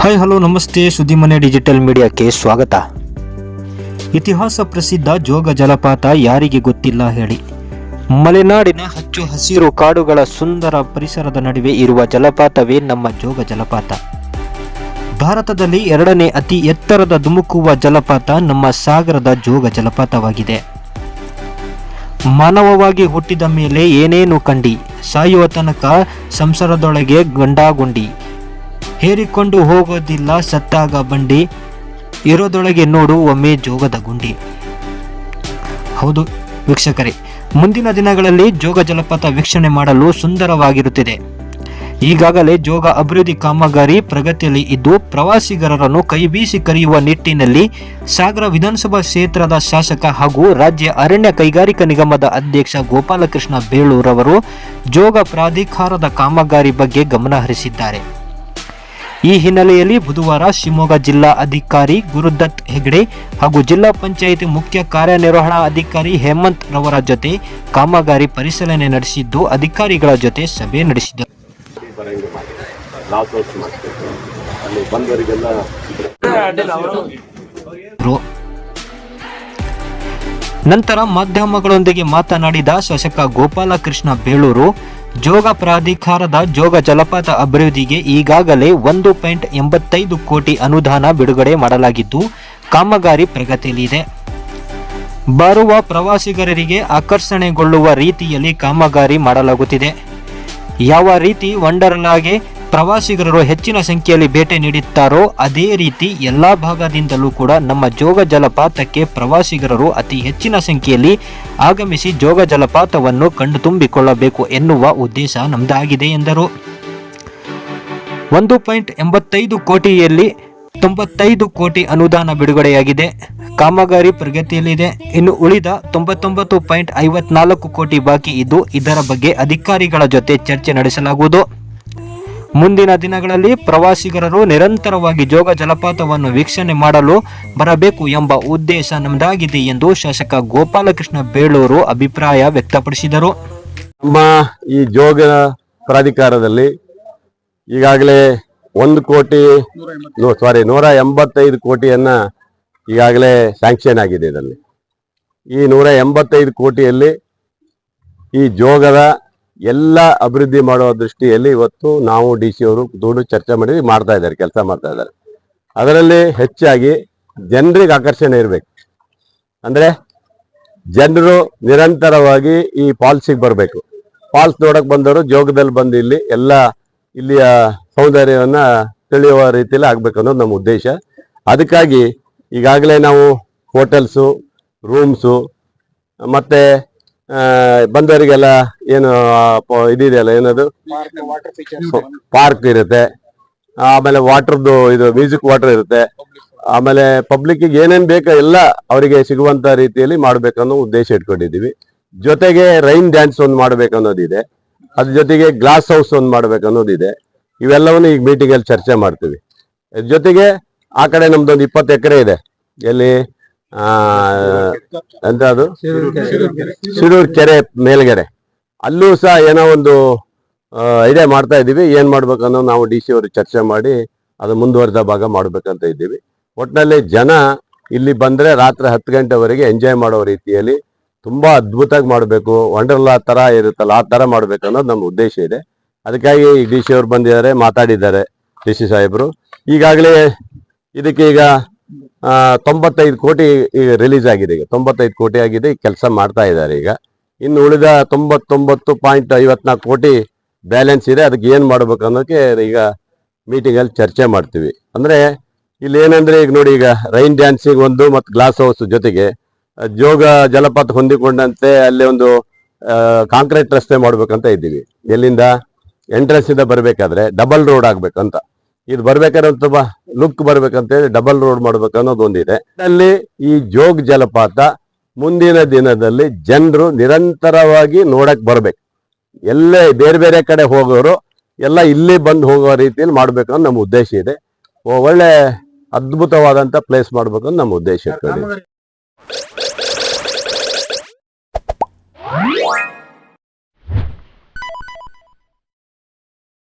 Hi hello ನಮಸ್ತೆ. ಸುದ್ದಿಮನೆ digital ಮೀಡಿಯಾಕ್ಕೆ ಸ್ವಾಗತ. ಇತಿಹಾಸ ಪ್ರಸಿದ್ಧ ಜೋಗ ಜಲಪಾತ ಯಾರಿಗೆ ಗೊತ್ತಿಲ್ಲ ಹೇಳಿ. ಮಲೆನಾಡಿನ ಹಚ್ಚು ಹಸಿರು ಕಾಡುಗಳ ಸುಂದರ ಪರಿಸರದ ನಡುವೆ ಇರುವ ಜಲಪಾತವೇ ನಮ್ಮ ಜೋಗ ಜಲಪಾತ. ಭಾರತದಲ್ಲಿ ಎರಡನೇ ಅತಿ ಎತ್ತರದ ಧುಮುಕುವ ಜಲಪಾತ ನಮ್ಮ ಸಾಗರದ ಜೋಗ ಜಲಪಾತವಾಗಿದೆ. ಮಾನವವಾಗಿ ಹುಟ್ಟಿದ ಮೇಲೆ ಏನೇನು ಕಂಡಿ, ಸಾಯುವ ತನಕ ಸಂಸಾರದೊಳಗೆ ಗಂಡಾಗುಂಡಿ. ಹೇರಿಕೊಂಡು ಹೋಗೋದಿಲ್ಲ, ಸತ್ತಾಗ ಬಂಡಿ. ಇರೋದೊಳಗೆ ನೋಡು ಒಮ್ಮೆ ಜೋಗದ ಗುಂಡಿ. ಹೌದು ವೀಕ್ಷಕರೇ, ಮುಂದಿನ ದಿನಗಳಲ್ಲಿ ಜೋಗ ಜಲಪಾತ ವೀಕ್ಷಣೆ ಮಾಡಲು ಸುಂದರವಾಗಿರುತ್ತಿದೆ. ಈಗಾಗಲೇ ಜೋಗ ಅಭಿವೃದ್ಧಿ ಕಾಮಗಾರಿ ಪ್ರಗತಿಯಲ್ಲಿ ಇದ್ದು ಪ್ರವಾಸಿಗರನ್ನು ಕೈಬೀಸಿ ಕರೆಯುವ ನಿಟ್ಟಿನಲ್ಲಿ ಸಾಗರ ವಿಧಾನಸಭಾ ಕ್ಷೇತ್ರದ ಶಾಸಕ ಹಾಗೂ ರಾಜ್ಯ ಅರಣ್ಯ ಕೈಗಾರಿಕಾ ನಿಗಮದ ಅಧ್ಯಕ್ಷ ಗೋಪಾಲಕೃಷ್ಣ ಬೇಳೂರವರು ಜೋಗ ಪ್ರಾಧಿಕಾರದ ಕಾಮಗಾರಿ ಬಗ್ಗೆ ಗಮನ ಹರಿಸಿದ್ದಾರೆ. ಈ ಹಿನ್ನೆಲೆಯಲ್ಲಿ ಬುಧವಾರ ಶಿವಮೊಗ್ಗ ಜಿಲ್ಲಾ ಅಧಿಕಾರಿ ಗುರುದತ್ ಹೆಗ್ಡೆ ಹಾಗೂ ಜಿಲ್ಲಾ ಪಂಚಾಯಿತಿ ಮುಖ್ಯ ಕಾರ್ಯನಿರ್ವಹಣಾ ಅಧಿಕಾರಿ ಹೇಮಂತ್ ರವರ ಜೊತೆ ಕಾಮಗಾರಿ ಪರಿಶೀಲನೆ ನಡೆಸಿದ್ದು ಅಧಿಕಾರಿಗಳ ಜೊತೆ ಸಭೆ ನಡೆಸಿದರು. ನಂತರ ಮಾಧ್ಯಮಗಳೊಂದಿಗೆ ಮಾತನಾಡಿದ ಶಾಸಕ ಗೋಪಾಲಕೃಷ್ಣ ಬೇಳೂರು ಜೋಗ ಪ್ರಾಧಿಕಾರದ ಜೋಗ ಜಲಪಾತ ಅಭಿವೃದ್ಧಿಗೆ ಈಗಾಗಲೇ ಒಂದು ಪಾಯಿಂಟ್ ಎಂಬತ್ತೈದು ಕೋಟಿ ಅನುದಾನ ಬಿಡುಗಡೆ ಮಾಡಲಾಗಿದ್ದು, ಕಾಮಗಾರಿ ಪ್ರಗತಿಯಲ್ಲಿದೆ ಬರುವ ಪ್ರವಾಸಿಗರಿಗೆ ಆಕರ್ಷಣೆಗೊಳ್ಳುವ ರೀತಿಯಲ್ಲಿ ಕಾಮಗಾರಿ ಮಾಡಲಾಗುತ್ತಿದೆ. ಯಾವ ರೀತಿ, ವಂಡರ್ಲಾಗೆ ಪ್ರವಾಸಿಗರು ಹೆಚ್ಚಿನ ಸಂಖ್ಯೆಯಲ್ಲಿ ಭೇಟಿ ನೀಡುತ್ತಾರೋ ಅದೇ ರೀತಿ ಎಲ್ಲಾ ಭಾಗದಿಂದಲೂ ಕೂಡ ನಮ್ಮ ಜೋಗ ಜಲಪಾತಕ್ಕೆ ಪ್ರವಾಸಿಗರು ಅತಿ ಹೆಚ್ಚಿನ ಸಂಖ್ಯೆಯಲ್ಲಿ ಆಗಮಿಸಿ ಜೋಗ ಜಲಪಾತವನ್ನು ಕಂಡು ತುಂಬಿಕೊಳ್ಳಬೇಕು ಎನ್ನುವ ಉದ್ದೇಶ ನಮ್ಮದಾಗಿದೆ ಎಂದರು. ಒಂದು ಪಾಯಿಂಟ್ ಎಂಬತ್ತೈದು ಕೋಟಿಯಲ್ಲಿ ತೊಂಬತ್ತೈದು ಕೋಟಿ ಅನುದಾನ ಬಿಡುಗಡೆಯಾಗಿದೆ. ಕಾಮಗಾರಿ ಪ್ರಗತಿಯಲ್ಲಿದೆ. ಇನ್ನು ಉಳಿದ ತೊಂಬತ್ತೊಂಬತ್ತು ಪಾಯಿಂಟ್ ಐವತ್ನಾಲ್ಕು ಕೋಟಿ ಬಾಕಿ ಇದ್ದು ಇದರ ಬಗ್ಗೆ ಅಧಿಕಾರಿಗಳ ಜೊತೆ ಚರ್ಚೆ ನಡೆಸಲಾಗುವುದು. ಮುಂದಿನ ದಿನಗಳಲ್ಲಿ ಪ್ರವಾಸಿಗರರು ನಿರಂತರವಾಗಿ ಜೋಗ ಜಲಪಾತವನ್ನು ವೀಕ್ಷಣೆ ಮಾಡಲು ಬರಬೇಕು ಎಂಬ ಉದ್ದೇಶ ನಮ್ಮದಾಗಿದೆ ಎಂದು ಶಾಸಕ ಗೋಪಾಲಕೃಷ್ಣ ಬೇಳೂರು ಅಭಿಪ್ರಾಯ ವ್ಯಕ್ತಪಡಿಸಿದರು. ನಮ್ಮ ಈ ಜೋಗ ಪ್ರಾಧಿಕಾರದಲ್ಲಿ ಈಗಾಗಲೇ ಒಂದು ಕೋಟಿ ಸಾರಿ ನೂರ ಎಂಬತ್ತೈದು ಕೋಟಿಯನ್ನ ಈಗಾಗಲೇ ಸ್ಯಾಂಕ್ಷನ್ ಆಗಿದೆ ಇದರಲ್ಲಿ. ಈ ನೂರ ಎಂಬತ್ತೈದು ಕೋಟಿಯಲ್ಲಿ ಈ ಜೋಗದ ಎಲ್ಲ ಅಭಿವೃದ್ಧಿ ಮಾಡುವ ದೃಷ್ಟಿಯಲ್ಲಿ ಇವತ್ತು ನಾವು ಡಿ ಸಿ ಅವರು ದೂಡು ಚರ್ಚೆ ಮಾಡಿ ಮಾಡ್ತಾ ಇದ್ದಾರೆ, ಕೆಲಸ ಮಾಡ್ತಾ ಇದ್ದಾರೆ. ಅದರಲ್ಲಿ ಹೆಚ್ಚಾಗಿ ಜನರಿಗೆ ಆಕರ್ಷಣೆ ಇರಬೇಕು. ಅಂದ್ರೆ ಜನರು ನಿರಂತರವಾಗಿ ಈ ಫಾಲ್ಸಿಗೆ ಬರಬೇಕು. ಫಾಲ್ಸ್ ನೋಡಕ್ ಬಂದವರು ಜೋಗದಲ್ಲಿ ಬಂದು ಇಲ್ಲಿ ಎಲ್ಲ ಇಲ್ಲಿಯ ಸೌಂದರ್ಯವನ್ನು ತಿಳಿಯುವ ರೀತಿಯಲ್ಲಿ ಆಗ್ಬೇಕು ಅನ್ನೋದು ನಮ್ಮ ಉದ್ದೇಶ. ಅದಕ್ಕಾಗಿ ಈಗಾಗಲೇ ನಾವು ಹೋಟೆಲ್ಸು, ರೂಮ್ಸು, ಮತ್ತೆ ಬಂದವರಿಗೆಲ್ಲ ಏನು ಇದಿದೆಯಲ್ಲ, ಏನದು? ಪಾರ್ಕ್ ಇರುತ್ತೆ. ಆಮೇಲೆ ವಾಟರ್ದು ಇದು ಮ್ಯೂಸಿಕ್ ವಾಟರ್ ಇರುತ್ತೆ. ಆಮೇಲೆ ಪಬ್ಲಿಕ್ ಏನೇನ್ ಬೇಕೋ ಎಲ್ಲ ಅವರಿಗೆ ಸಿಗುವಂತ ರೀತಿಯಲ್ಲಿ ಮಾಡ್ಬೇಕನ್ನೋ ಉದ್ದೇಶ ಇಟ್ಕೊಂಡಿದೀವಿ ಜೊತೆಗೆ ರೈನ್ ಡ್ಯಾನ್ಸ್ ಒಂದು ಮಾಡ್ಬೇಕು ಅನ್ನೋದಿದೆ ಅದ್ರ ಜೊತೆಗೆ ಗ್ಲಾಸ್ ಹೌಸ್ ಒಂದು ಮಾಡ್ಬೇಕು ಅನ್ನೋದಿದೆ ಇವೆಲ್ಲವನ್ನು ಈಗ ಮೀಟಿಂಗ್ ಅಲ್ಲಿ ಚರ್ಚೆ ಮಾಡ್ತೀವಿ. ಜೊತೆಗೆ ಆ ಕಡೆ ನಮ್ದೊಂದು ಇಪ್ಪತ್ತು ಎಕರೆ ಇದೆ. ಎಲ್ಲಿ ಎಂತ ಅದು? ಸಿರೂರ್ ಕೆರೆ. ಮೇಲ್ಗಡೆ. ಅಲ್ಲೂ ಸಹ ಏನೋ ಒಂದು ಇದೇ ಮಾಡ್ತಾ ಇದ್ದೀವಿ. ಏನ್ ಮಾಡ್ಬೇಕನ್ನೋ ನಾವು ಡಿ ಸಿ ಅವರು ಚರ್ಚೆ ಮಾಡಿ ಅದು ಮುಂದುವರೆದ ಭಾಗ ಮಾಡ್ಬೇಕಂತ ಇದ್ದೀವಿ. ಒಟ್ಟಿನಲ್ಲಿ ಜನ ಇಲ್ಲಿ ಬಂದ್ರೆ ರಾತ್ರಿ ಹತ್ತು ಗಂಟೆವರೆಗೆ ಎಂಜಾಯ್ ಮಾಡೋ ರೀತಿಯಲ್ಲಿ ತುಂಬಾ ಅದ್ಭುತವಾಗಿ ಮಾಡಬೇಕು. ವಂಡರ್ಲಾ ತರ ಇರುತ್ತಲ್ಲ ಆ ತರ ಮಾಡ್ಬೇಕು ಅನ್ನೋದು ನಮ್ಮ ಉದ್ದೇಶ ಇದೆ. ಅದಕ್ಕಾಗಿ ಡಿ ಸಿ ಅವರು ಬಂದಿದ್ದಾರೆ ಮಾತಾಡಿದ್ದಾರೆ ಡಿ ಸಿ ಸಾಹೇಬರು. ಈಗಾಗಲೇ ಇದಕ್ಕೆ ಈಗ ಆ, ತೊಂಬತ್ತೈದು ಕೋಟಿ ಈಗ ರಿಲೀಸ್ ಆಗಿದೆ ಈಗ. ತೊಂಬತ್ತೈದು ಕೋಟಿ ಆಗಿದೆ ಕೆಲಸ ಮಾಡ್ತಾ ಇದ್ದಾರೆ ಈಗ. ಇನ್ನು ಉಳಿದ ತೊಂಬತ್ತೊಂಬತ್ತು ಪಾಯಿಂಟ್ ಐವತ್ನಾಲ್ಕು ಕೋಟಿ ಬ್ಯಾಲೆನ್ಸ್ ಇದೆ. ಅದಕ್ಕೆ ಏನು ಮಾಡ್ಬೇಕು ಅನ್ನೋಕ್ಕೆ ಈಗ ಮೀಟಿಂಗಲ್ಲಿ ಚರ್ಚೆ ಮಾಡ್ತೀವಿ. ಅಂದರೆ ಇಲ್ಲಿ ಏನಂದರೆ ಈಗ ನೋಡಿ ಈಗ ರೈನ್ ಡ್ಯಾನ್ಸಿಂಗ್ ಒಂದು ಮತ್ತು ಗ್ಲಾಸ್ ಹೌಸ್ ಜೊತೆಗೆ ಜೋಗ ಜಲಪಾತ ಹೊಂದಿಕೊಂಡಂತೆ ಅಲ್ಲಿ ಒಂದು ಕಾಂಕ್ರೀಟ್ ರಸ್ತೆ ಮಾಡಬೇಕಂತ ಇದ್ದೀವಿ. ಎಲ್ಲಿಂದ? ಎಂಟ್ರೆನ್ಸಿಂದ ಬರಬೇಕಾದ್ರೆ ಡಬಲ್ ರೋಡ್ ಆಗಬೇಕಂತ. ಇದು ಬರಬೇಕಾದ್ರೆ ಒಂದು ಸ್ವಲ್ಪ ಲುಕ್ ಬರ್ಬೇಕಂತ ಹೇಳಿ ಡಬಲ್ ರೋಡ್ ಮಾಡ್ಬೇಕು ಅನ್ನೋದು ಒಂದಿದೆ. ಅಲ್ಲಿ ಈ ಜೋಗ್ ಜಲಪಾತ ಮುಂದಿನ ದಿನದಲ್ಲಿ ಜನರು ನಿರಂತರವಾಗಿ ನೋಡಕ್ ಬರ್ಬೇಕು. ಎಲ್ಲೇ ಬೇರೆ ಬೇರೆ ಕಡೆ ಹೋಗೋರು ಎಲ್ಲ ಇಲ್ಲಿ ಬಂದು ಹೋಗೋ ರೀತಿಯಲ್ಲಿ ಮಾಡ್ಬೇಕು ಅನ್ನೋ ನಮ್ಮ ಉದ್ದೇಶ ಇದೆ. ಒಳ್ಳೆ ಅದ್ಭುತವಾದಂತ ಪ್ಲೇಸ್ ಮಾಡ್ಬೇಕು ಅಂತ ನಮ್ಮ ಉದ್ದೇಶ ಇಟ್ಕೊಂಡಿದ್ದೀವಿ